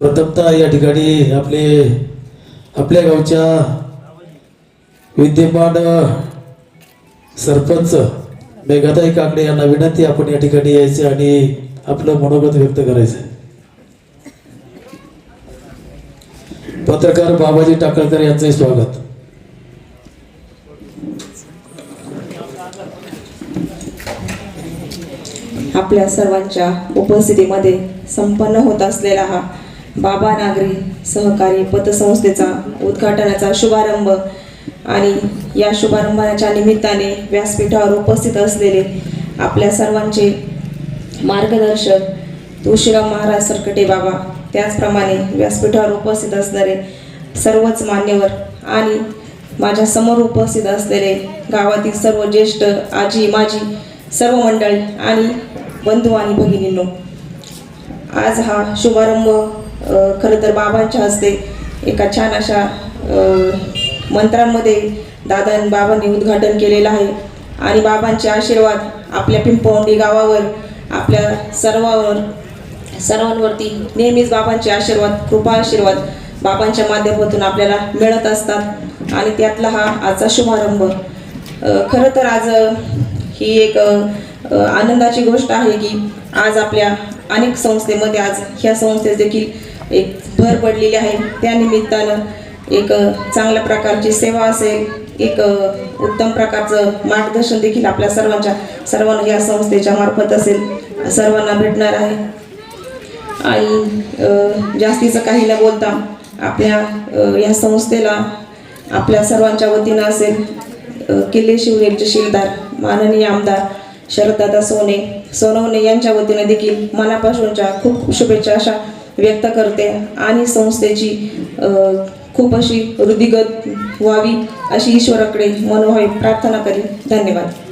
प्रथमतः या ठिकाणी आपले आपल्या गावच्या विद्यमान सरपंच मेघाताई काकडे यांना विनंती आपण या ठिकाणी यायचे आणि आपलं मनोगत व्यक्त करायचं. पत्रकार बाबाजी टाकळकर यांचंही स्वागत. आपल्या सर्वांच्या उपस्थितीमध्ये संपन्न होत असलेला हा बाबा नागरी सहकारी पतसंस्थेचा उद्घाटनाचा शुभारंभ आणि या शुभारंभाच्या निमित्ताने व्यासपीठावर उपस्थित असलेले आपल्या सर्वांचे मार्गदर्शक तुळशीराम महाराज सरकटे बाबा त्याचप्रमाणे व्यासपीठावर उपस्थित असणारे सर्वच मान्यवर आणि माझ्यासमोर उपस्थित असलेले गावातील सर्व ज्येष्ठ आजी माजी सर्व मंडळी आणि बंधू आणि भगिनींनो आज हा शुभारंभ खरं तर बाबांच्या हस्ते एका छान अशा मंत्रांमध्ये दादा बाबांनी उद्घाटन केलेलं आहे. आणि बाबांचे आशीर्वाद आपल्या पिंपवंडी गावावर आपल्या सर्वावर सर्वांवरती नेहमीच बाबांचे आशीर्वाद कृपा आशीर्वाद बाबांच्या माध्यमातून आपल्याला मिळत असतात. आणि त्यातला हा आजचा शुभारंभ. खरं तर आज ही एक आनंदाची गोष्ट आहे की आज आपल्या अनेक संस्थेमध्ये आज ह्या संस्थेत देखील एक भर पडलेली आहे. त्यानिमित्तानं एक चांगल्या प्रकारची सेवा असेल एक उत्तम प्रकारचं मार्गदर्शन देखील आपल्या सर्वांच्या सर्वांना या संस्थेच्या मार्फत असेल. सर्वांना भेटणार आहे. आणि जास्तीचं काही न बोलता आपल्या या संस्थेला आपल्या सर्वांच्या वतीनं असेल किल्ले शिवनेरचे शिलदार माननीय आमदार शरददादा सोने सोनवणे यांच्या वतीनं देखील मनापासूनच्या खूप खूप शुभेच्छा अशा व्यक्त करते आणि संस्थेची खूप अशी वृद्धिगत व्हावी अशी ईश्वराकडे मनोभावी प्रार्थना करी धन्यवाद.